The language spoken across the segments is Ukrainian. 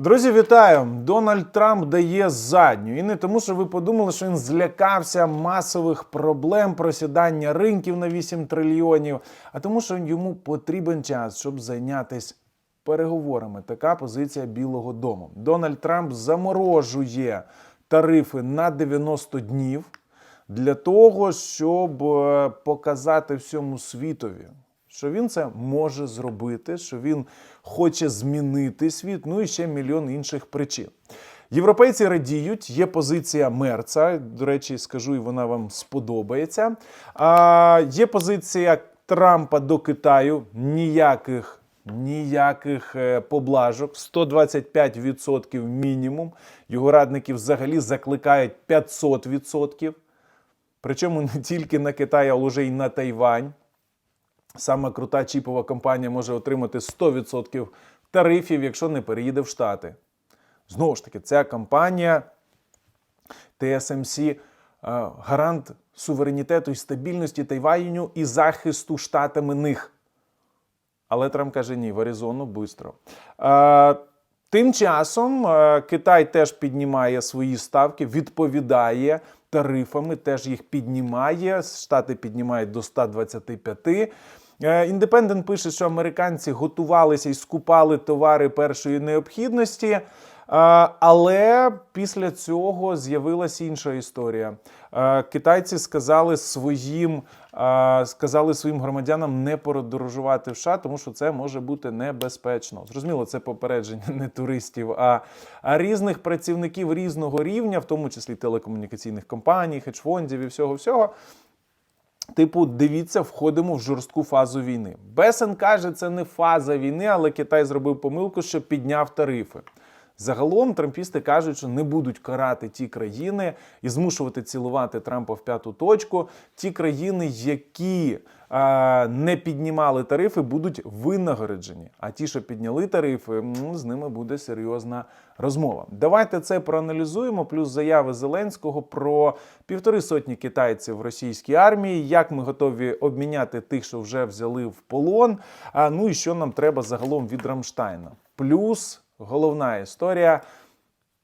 Друзі, вітаю! Дональд Трамп дає задню. І не тому, що ви подумали, що він злякався масових проблем просідання ринків на 8 трильйонів, а тому, що йому потрібен час, щоб зайнятися переговорами. Така позиція Білого Дому. Дональд Трамп заморожує тарифи на 90 днів для того, щоб е, показати всьому світові, що він це може зробити, що він хоче змінити світ, ну і ще мільйон інших причин. Європейці радіють, є позиція Мерца. До речі, скажу, і вона вам сподобається. А, є позиція Трампа до Китаю. Ніяких. Ніяких е, поблажок, 125% мінімум. Його радники взагалі закликають 500%. Причому не тільки на Китай, а вже й на Тайвань. Сама крута чіпова компанія може отримати 100% тарифів, якщо не переїде в Штати. Знову ж таки, ця компанія TSMC е, гарант суверенітету і стабільності Тайваню і захисту штатами них. Але Трамп каже ні, в Аризону бистро. Е, Тим часом е, Китай теж піднімає свої ставки, відповідає тарифами, теж їх піднімає. Штати піднімають до 125. Е, Індепендент пише, що американці готувалися і скупали товари першої необхідності. Е, Але після цього з'явилася інша історія. Е, Китайці сказали своїм, е, сказали своїм громадянам не подорожувати в США, тому що це може бути небезпечно. Зрозуміло, це попередження не туристів, а, різних працівників різного рівня, в тому числі телекомунікаційних компаній, хедж-фондів і всього всього. Типу, дивіться, входимо в жорстку фазу війни. Бесен каже, це не фаза війни, але Китай зробив помилку, що підняв тарифи. Загалом трампісти кажуть, що не будуть карати ті країни і змушувати цілувати Трампа в п'яту точку. Ті країни, які е, не піднімали тарифи, будуть винагороджені. А ті, що підняли тарифи, м, з ними буде серйозна розмова. Давайте це проаналізуємо. Плюс заяви Зеленського про півтори сотні китайців в російській армії, як ми готові обміняти тих, що вже взяли в полон. А ну і що нам треба загалом від Рамштайна. Плюс головна історія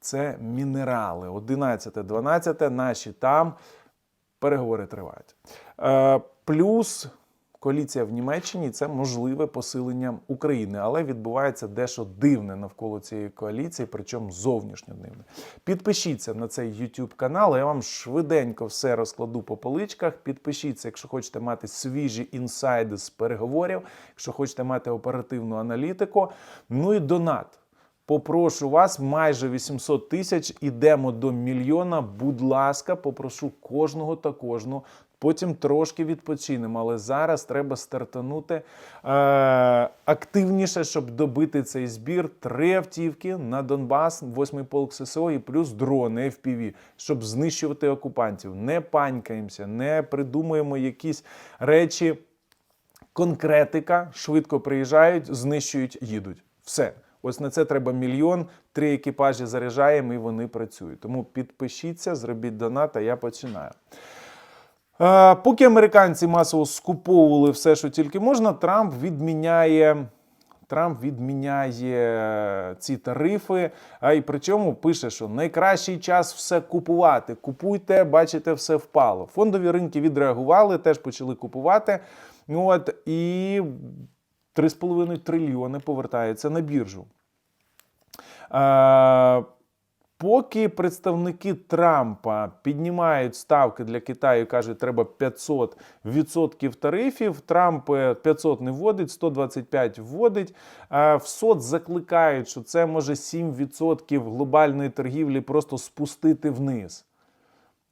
це мінерали. 11-12, наші там переговори тривають. Е, плюс коаліція в Німеччині це можливе посилення України, але відбувається дещо дивне навколо цієї коаліції, причому зовнішньо дивне. Підпишіться на цей YouTube канал. Я вам швиденько все розкладу по поличках. Підпишіться, якщо хочете мати свіжі інсайди з переговорів, якщо хочете мати оперативну аналітику. Ну і донат. Попрошу вас майже 800 тисяч. Ідемо до мільйона. Будь ласка, попрошу кожного та кожну. Потім трошки відпочинемо, але зараз треба стартанути е, активніше, щоб добити цей збір. Три автівки на Донбас, 8-й полк ССО і плюс дрони FPV, щоб знищувати окупантів. Не панькаємося, не придумуємо якісь речі. Конкретика швидко приїжджають, знищують, їдуть. Все. Ось на це треба мільйон, три екіпажі заряджаємо і вони працюють. Тому підпишіться, зробіть донат, а я починаю. Е, Поки американці масово скуповували все, що тільки можна, Трамп відміняє. Трамп відміняє ці тарифи, а і причому пише, що найкращий час все купувати. Купуйте, бачите, все впало. Фондові ринки відреагували, теж почали купувати. Ну от і 3,5 трильйони повертаються на біржу. Е, Поки представники Трампа піднімають ставки для Китаю, кажуть, треба 500% тарифів. Трамп е, 500 не вводить, 125 вводить. Е, В СОЦ закликають, що це може 7% глобальної торгівлі просто спустити вниз.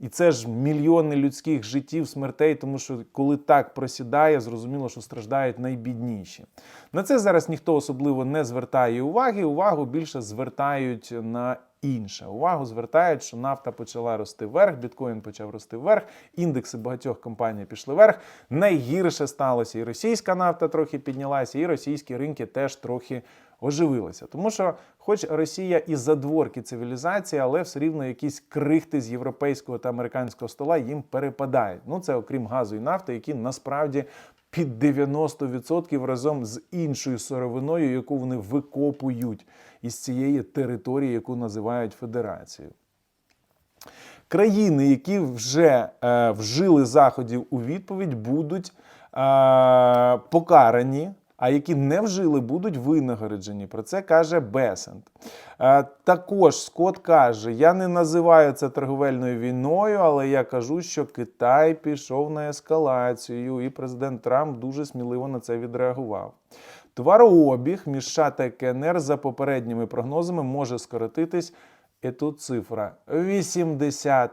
І це ж мільйони людських життів, смертей, тому що коли так просідає, зрозуміло, що страждають найбідніші. На це зараз ніхто особливо не звертає уваги. Увагу більше звертають на інше. Увагу звертають, що нафта почала рости вверх, біткоін почав рости вверх, індекси багатьох компаній пішли вверх. Найгірше сталося, і російська нафта трохи піднялася, і російські ринки теж трохи оживилися. Тому що, хоч Росія і задворки цивілізації, але все рівно якісь крихти з європейського та американського стола їм перепадають. Ну це окрім газу і нафти, які насправді під 90% разом з іншою сировиною, яку вони викопують. із цієї території, яку називають Федерацією. Країни, які вже е, вжили заходів у відповідь, будуть е, покарані, а які не вжили, будуть винагороджені. Про це каже Бесент. Е, також Скотт каже: я не називаю це торговельною війною, але я кажу, що Китай пішов на ескалацію, і президент Трамп дуже сміливо на це відреагував. Товарообіг між США та КНР за попередніми прогнозами може скоротитись. І тут цифра 80%.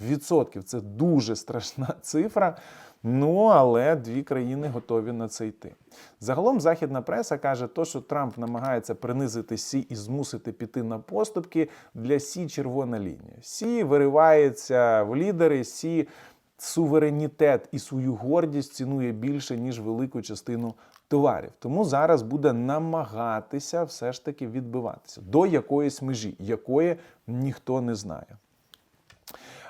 80%. Це дуже страшна цифра. Ну, але дві країни готові на це йти. Загалом західна преса каже, то, що Трамп намагається принизити Сі і змусити піти на поступки, для Сі червона лінія. Сі виривається в лідери, Сі суверенітет і свою гордість цінує більше, ніж велику частину товарів. Тому зараз буде намагатися все ж таки відбиватися до якоїсь межі, якої ніхто не знає.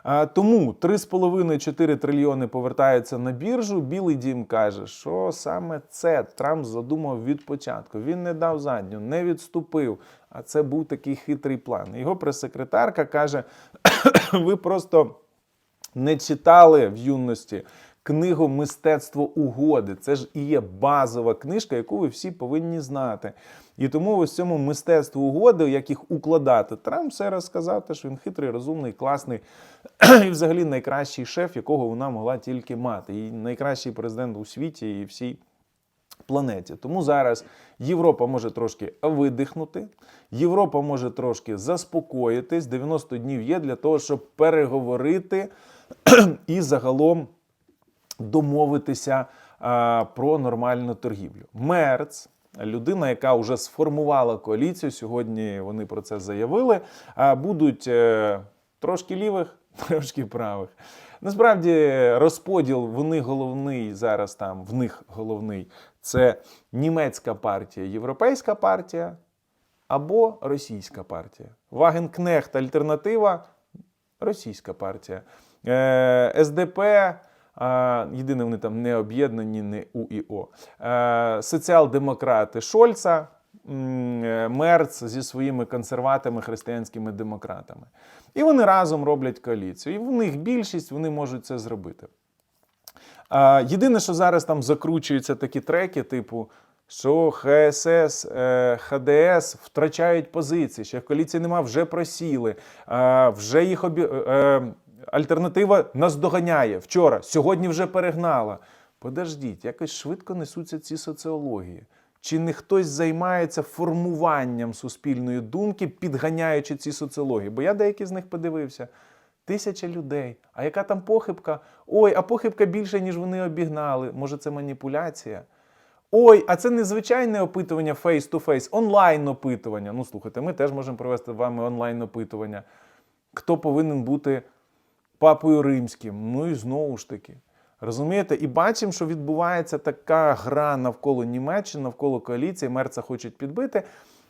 А, Тому 3,5-4 трильйони повертаються на біржу. Білий дім каже, що саме це Трамп задумав від початку. Він не дав задню, не відступив. А це був такий хитрий план. Його прес-секретарка каже: ви просто не читали в юності книгу Мистецтво угоди. Це ж і є базова книжка, яку ви всі повинні знати. І тому ось цьому мистецтву угоди, як їх укладати, Трамп все розказав, що він хитрий, розумний, класний і взагалі найкращий шеф, якого вона могла тільки мати. І найкращий президент у світі і всій планеті. Тому зараз Європа може трошки видихнути, Європа може трошки заспокоїтись. 90 днів є для того, щоб переговорити і загалом домовитися а, про нормальну торгівлю. Мерц. Людина, яка вже сформувала коаліцію, сьогодні вони про це заявили. а, Будуть е, трошки лівих, трошки правих. Насправді розподіл вони головний зараз там, в них головний це німецька партія, європейська партія або російська партія. Вагенкнехт альтернатива російська партія. Е, СДП. Е, Єдине, вони там не об'єднані, не УІО. Е, Соціал-демократи Шольца, е, Мерц зі своїми консерватами, християнськими демократами. І вони разом роблять коаліцію. І в них більшість, вони можуть це зробити. Єдине, що зараз там закручуються такі треки, типу, що ХСС, е, ХДС втрачають позиції, що коаліції нема, вже просіли, вже їх обі... альтернатива нас доганяє. Вчора, сьогодні вже перегнала. Подождіть, якось швидко несуться ці соціології. Чи не хтось займається формуванням суспільної думки, підганяючи ці соціології? Бо я деякі з них подивився. Тисяча людей. А яка там похибка? Ой, а похибка більше, ніж вони обігнали. Може, це маніпуляція? Ой, а це не звичайне опитування face-to-face, онлайн опитування. Ну, слухайте, ми теж можемо провести вами онлайн опитування. Хто повинен бути папою римським? Ну і знову ж таки. Розумієте? І бачимо, що відбувається така гра навколо Німеччини, навколо коаліції, мерца хочуть підбити.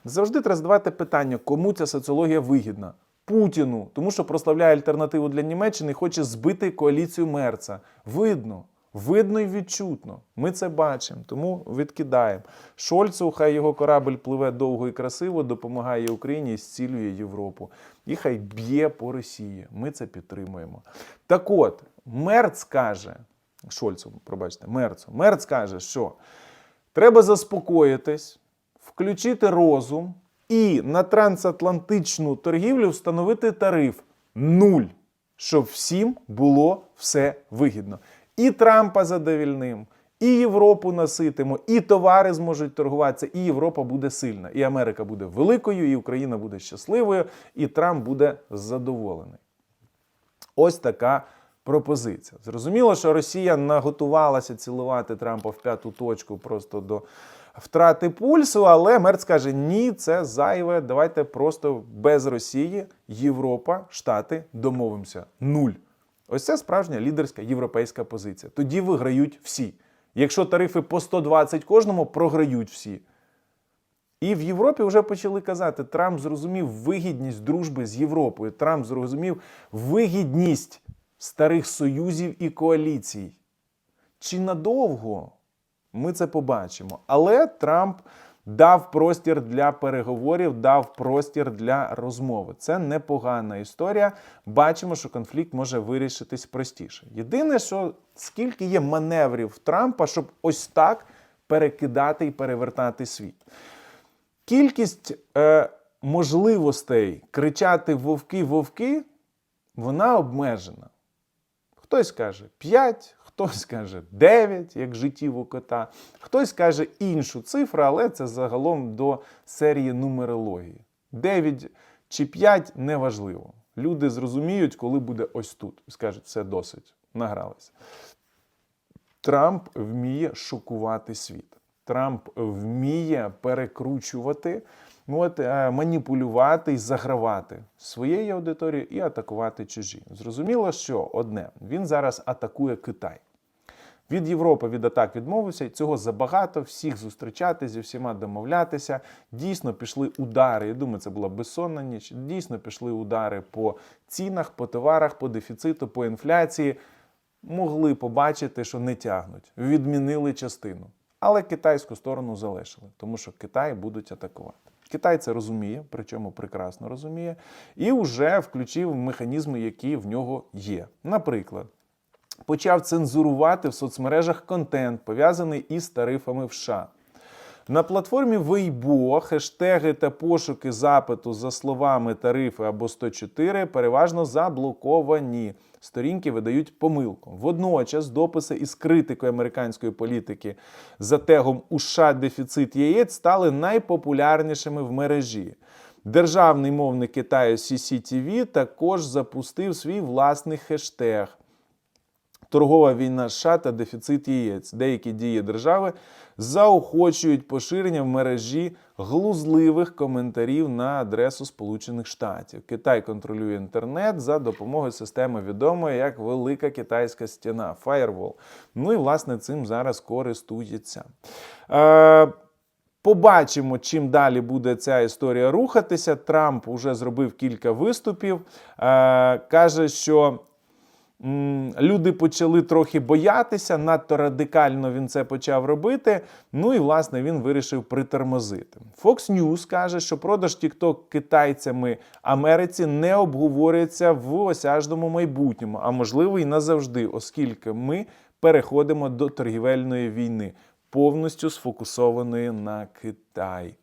Завжди треба задавати питання, кому ця соціологія вигідна. Путіну, тому що прославляє альтернативу для Німеччини і хоче збити коаліцію Мерца. Видно, видно і відчутно. Ми це бачимо, тому відкидаємо. Шольцу, хай його корабль пливе довго і красиво, допомагає Україні і зцілює Європу. І хай б'є по Росії. Ми це підтримуємо. Так от, Мерц каже, Шольцу, пробачте, Мерцу, Мерц каже, що треба заспокоїтись, включити розум і на трансатлантичну торгівлю встановити тариф нуль, щоб всім було все вигідно. І Трампа задовільним, і Європу наситимо, і товари зможуть торгуватися, і Європа буде сильна, і Америка буде великою, і Україна буде щасливою, і Трамп буде задоволений. Ось така пропозиція. Зрозуміло, що Росія наготувалася цілувати Трампа в п'яту точку просто до втрати пульсу, але Мерц каже: ні, це зайве. Давайте просто без Росії, Європа, Штати домовимося. Нуль. Ось це справжня лідерська європейська позиція. Тоді виграють всі. Якщо тарифи по 120 кожному, програють всі. І в Європі вже почали казати: Трамп зрозумів вигідність дружби з Європою. Трамп зрозумів вигідність старих союзів і коаліцій. Чи надовго ми це побачимо? Але Трамп дав простір для переговорів, дав простір для розмови. Це непогана історія. Бачимо, що конфлікт може вирішитись простіше. Єдине, що скільки є маневрів Трампа, щоб ось так перекидати і перевертати світ. Кількість е, можливостей кричати вовки, вовки, вона обмежена. Хтось каже 5, хтось каже 9, як життів у кота, хтось каже іншу цифру, але це загалом до серії нумерології. 9 чи 5 неважливо. Люди зрозуміють, коли буде ось тут. Скажуть, все досить, награлися. Трамп вміє шокувати світ. Трамп вміє перекручувати, от, е, маніпулювати і загравати своєю аудиторією і атакувати чужі. Зрозуміло, що одне він зараз атакує Китай. Від Європи від атак відмовився, цього забагато. Всіх зустрічати зі всіма домовлятися. Дійсно пішли удари. Я думаю, це була безсонна ніч. Дійсно пішли удари по цінах, по товарах, по дефіциту, по інфляції. Могли побачити, що не тягнуть. Відмінили частину. Але китайську сторону залишили, тому що Китай будуть атакувати. Китай це розуміє, причому прекрасно розуміє, і вже включив механізми, які в нього є. Наприклад, почав цензурувати в соцмережах контент, пов'язаний із тарифами в США. На платформі Weibo хештеги та пошуки запиту за словами тарифи або 104 переважно заблоковані. Сторінки видають помилку. Водночас дописи із критикою американської політики за тегом «У США дефіцит яєць стали найпопулярнішими в мережі. Державний мовник Китаю CCTV також запустив свій власний хештег. Торгова війна США та дефіцит яєць. Деякі дії держави заохочують поширення в мережі глузливих коментарів на адресу Сполучених Штатів. Китай контролює інтернет за допомогою системи відомої як Велика Китайська стіна Firewall. Ну і власне цим зараз користується. Е, Побачимо, чим далі буде ця історія рухатися. Трамп вже зробив кілька виступів. Е, каже, що люди почали трохи боятися, надто радикально він це почав робити. Ну і власне він вирішив притормозити. Fox News каже, що продаж TikTok китайцями Америці не обговорюється в осяжному майбутньому, а можливо і назавжди, оскільки ми переходимо до торгівельної війни, повністю сфокусованої на Китай.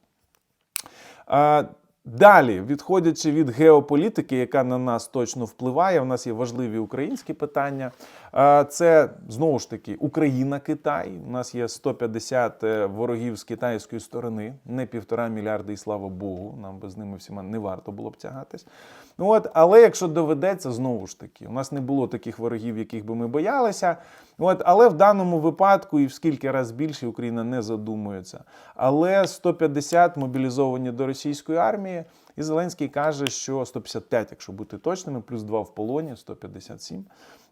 Далі, відходячи від геополітики, яка на нас точно впливає, в нас є важливі українські питання. Це знову ж таки Україна-Китай. У нас є 150 ворогів з китайської сторони, не півтора мільярда, і слава Богу, нам би з ними всіма не варто було б тягатись. От, але якщо доведеться, знову ж таки, у нас не було таких ворогів, яких би ми боялися. От, але в даному випадку, і в скільки раз більше Україна не задумується. Але 150 мобілізовані до російської армії, і Зеленський каже, що 155, якщо бути точними, плюс 2 в полоні, 157.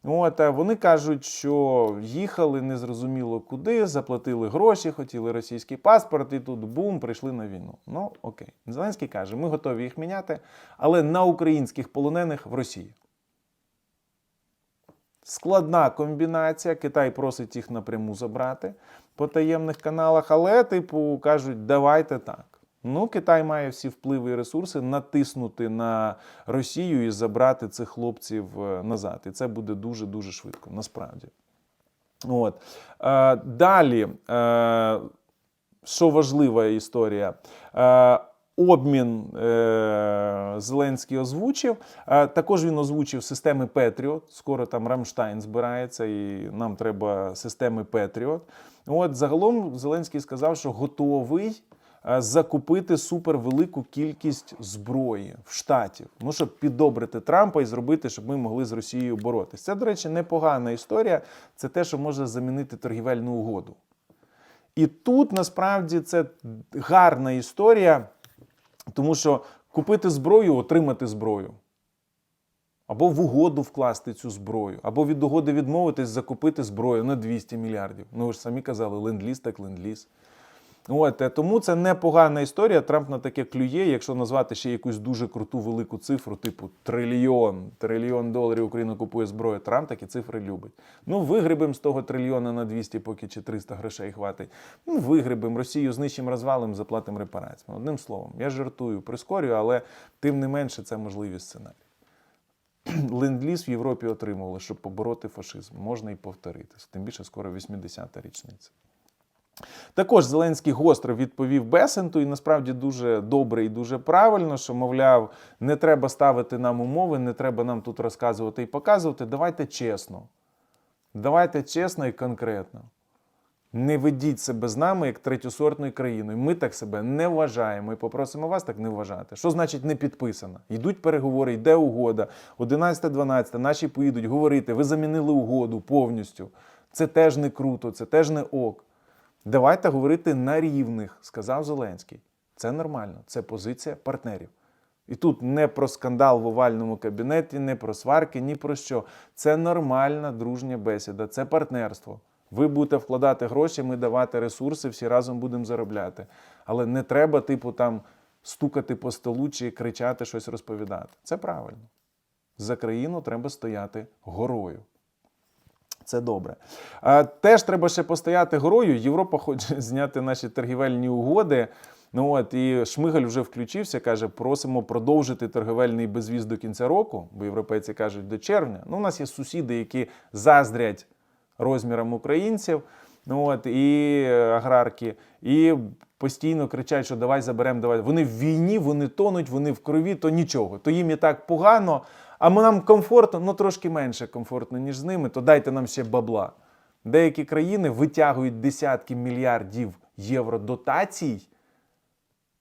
От, вони кажуть, що їхали незрозуміло куди, заплатили гроші, хотіли російський паспорт, і тут бум, прийшли на війну. Ну окей. Зеленський каже, ми готові їх міняти, але на українських полонених в Росії. Складна комбінація. Китай просить їх напряму забрати по таємних каналах, але, типу, кажуть, давайте так. Ну, Китай має всі впливи і ресурси натиснути на Росію і забрати цих хлопців е, назад. І це буде дуже дуже швидко, насправді. От. Е, далі, е, що важлива історія. Обмін е, Зеленський озвучив. Е, також він озвучив системи Петріот. Скоро там Рамштайн збирається, і нам треба системи Петріот. От загалом Зеленський сказав, що готовий е, закупити супервелику кількість зброї в штатів. Ну, щоб підобрити Трампа і зробити, щоб ми могли з Росією боротися. Це, до речі, непогана історія. Це те, що може замінити торгівельну угоду. І тут насправді це гарна історія. Тому що купити зброю, отримати зброю. Або в угоду вкласти цю зброю, або від угоди відмовитись, закупити зброю на 200 мільярдів. Ну ви ж самі казали, ленд-ліз так ленд-ліз. От, е, тому це непогана історія. Трамп на таке клює, якщо назвати ще якусь дуже круту велику цифру, типу трильйон, трильйон доларів Україна купує зброю. Трамп такі цифри любить. Ну, вигребемо з того трильйона на 200, поки чи 300 грошей хватить. Ну, вигребемо Росію знищимо розвалом, заплатимо репараціями. Одним словом, я жартую, прискорюю, але тим не менше це можливі сценарії. Ленд-ліз в Європі отримували, щоб побороти фашизм. Можна і повторити. Тим більше скоро 80-та річниця. Також Зеленський гостро відповів Бесенту, і насправді дуже добре і дуже правильно, що, мовляв, не треба ставити нам умови, не треба нам тут розказувати і показувати. Давайте чесно. Давайте чесно і конкретно. Не ведіть себе з нами як третьосортною країною. Ми так себе не вважаємо і попросимо вас так не вважати. Що значить не підписано? Йдуть переговори, йде угода. 11-12, наші поїдуть говорити, ви замінили угоду повністю. Це теж не круто, це теж не ок. Давайте говорити на рівних, сказав Зеленський. Це нормально, це позиція партнерів. І тут не про скандал в овальному кабінеті, не про сварки, ні про що. Це нормальна дружня бесіда, це партнерство. Ви будете вкладати гроші, ми давати ресурси, всі разом будемо заробляти. Але не треба, типу, там стукати по столу чи кричати щось розповідати. Це правильно. За країну треба стояти горою. Це добре. А, теж треба ще постояти горою. Європа хоче зняти наші торгівельні угоди. Ну от і Шмигаль вже включився, каже: просимо продовжити торговельний безвіз до кінця року, бо європейці кажуть до червня. Ну, у нас є сусіди, які заздрять розмірам українців. Ну от і е, аграрки, і постійно кричать, що давай заберемо, давай. Вони в війні, вони тонуть, вони в крові, то нічого. То їм і так погано. А нам комфортно, ну трошки менше комфортно, ніж з ними, то дайте нам ще бабла. Деякі країни витягують десятки мільярдів євро дотацій.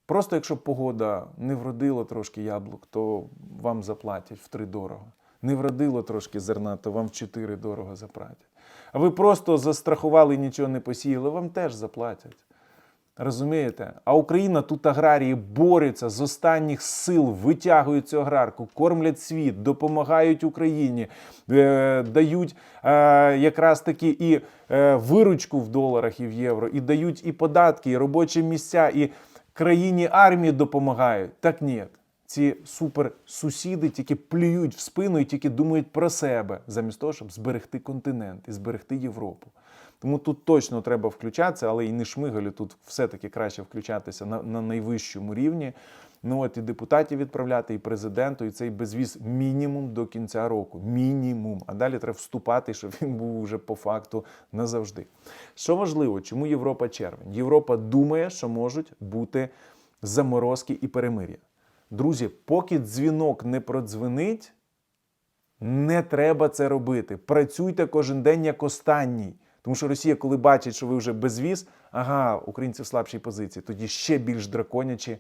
Просто якщо погода не вродила трошки яблук, то вам заплатять в три дорого. Не вродило трошки зерна, то вам чотири дорого заплатять. А ви просто застрахували і нічого не посіяли, вам теж заплатять. Розумієте? А Україна тут аграрії борються з останніх сил, витягують цю аграрку, кормлять світ, допомагають Україні, е, дають е, якраз таки і е, виручку в доларах і в євро, і дають і податки, і робочі місця, і країні армії допомагають. Так ні. Ці суперсусіди тільки плюють в спину і тільки думають про себе, замість того, щоб зберегти континент і зберегти Європу. Тому тут точно треба включатися, але і не шмигалю, тут все-таки краще включатися на, на найвищому рівні. Ну от і депутатів відправляти, і президенту, і цей безвіз мінімум до кінця року. Мінімум. А далі треба вступати, щоб він був вже по факту назавжди. Що важливо, чому Європа червень? Європа думає, що можуть бути заморозки і перемир'я. Друзі, поки дзвінок не продзвенить, не треба це робити. Працюйте кожен день як останній. Тому що Росія, коли бачить, що ви вже безвіз, ага, українці в слабшій позиції, тоді ще більш драконячі,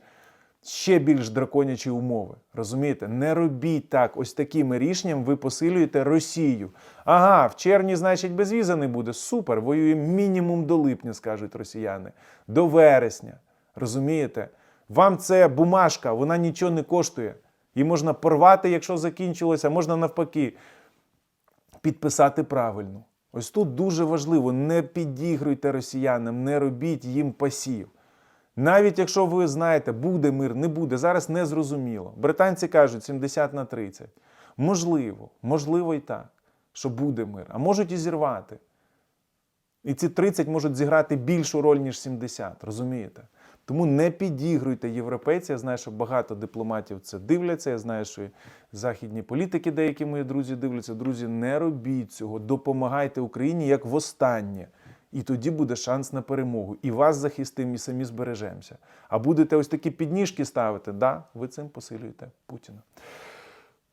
ще більш драконячі умови. Розумієте? Не робіть так. Ось такими рішенням ви посилюєте Росію. Ага, в червні, значить, безвіза не буде. Супер, воюємо мінімум до липня, скажуть росіяни, до вересня. Розумієте? Вам це бумажка, вона нічого не коштує. Її можна порвати, якщо закінчилося, можна навпаки підписати правильно. Ось тут дуже важливо: не підігруйте росіянам, не робіть їм пасів. Навіть якщо ви знаєте, буде мир, не буде, зараз не зрозуміло. Британці кажуть 70 на 30. Можливо, можливо і так, що буде мир, а можуть і зірвати. І ці 30 можуть зіграти більшу роль, ніж 70, розумієте? Тому не підігруйте європейці. Я знаю, що багато дипломатів це дивляться. Я знаю, що і західні політики, деякі мої друзі дивляться. Друзі, не робіть цього, допомагайте Україні як востаннє. І тоді буде шанс на перемогу. І вас захистимо, і самі збережемося. А будете ось такі підніжки ставити, да, ви цим посилюєте Путіна.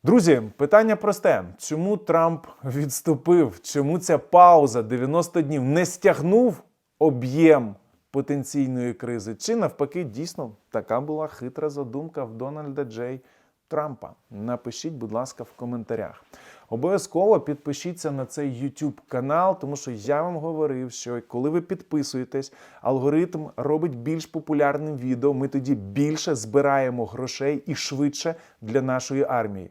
Друзі, питання просте: чому Трамп відступив? Чому ця пауза 90 днів не стягнув об'єм потенційної кризи? Чи навпаки, дійсно така була хитра задумка в Дональда Джей Трампа? Напишіть, будь ласка, в коментарях. Обов'язково підпишіться на цей YouTube канал, тому що я вам говорив, що коли ви підписуєтесь, алгоритм робить більш популярним відео. Ми тоді більше збираємо грошей і швидше для нашої армії.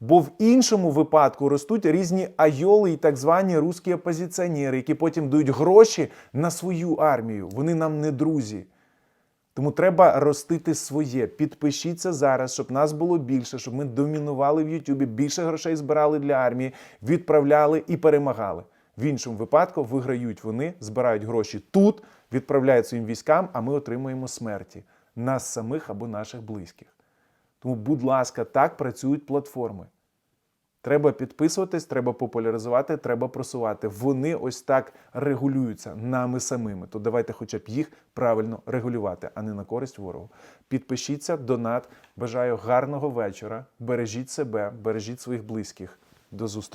Бо в іншому випадку ростуть різні айоли і так звані русські опозиціонери, які потім дають гроші на свою армію. Вони нам не друзі. Тому треба ростити своє. Підпишіться зараз, щоб нас було більше, щоб ми домінували в Ютубі, більше грошей збирали для армії, відправляли і перемагали. В іншому випадку виграють вони, збирають гроші тут, відправляють своїм військам, а ми отримуємо смерті нас самих або наших близьких. Тому, будь ласка, так працюють платформи. Треба підписуватись, треба популяризувати, треба просувати. Вони ось так регулюються нами самими. То давайте хоча б їх правильно регулювати, а не на користь ворогу. Підпишіться, донат. Бажаю гарного вечора. Бережіть себе, бережіть своїх близьких. До зустрічі.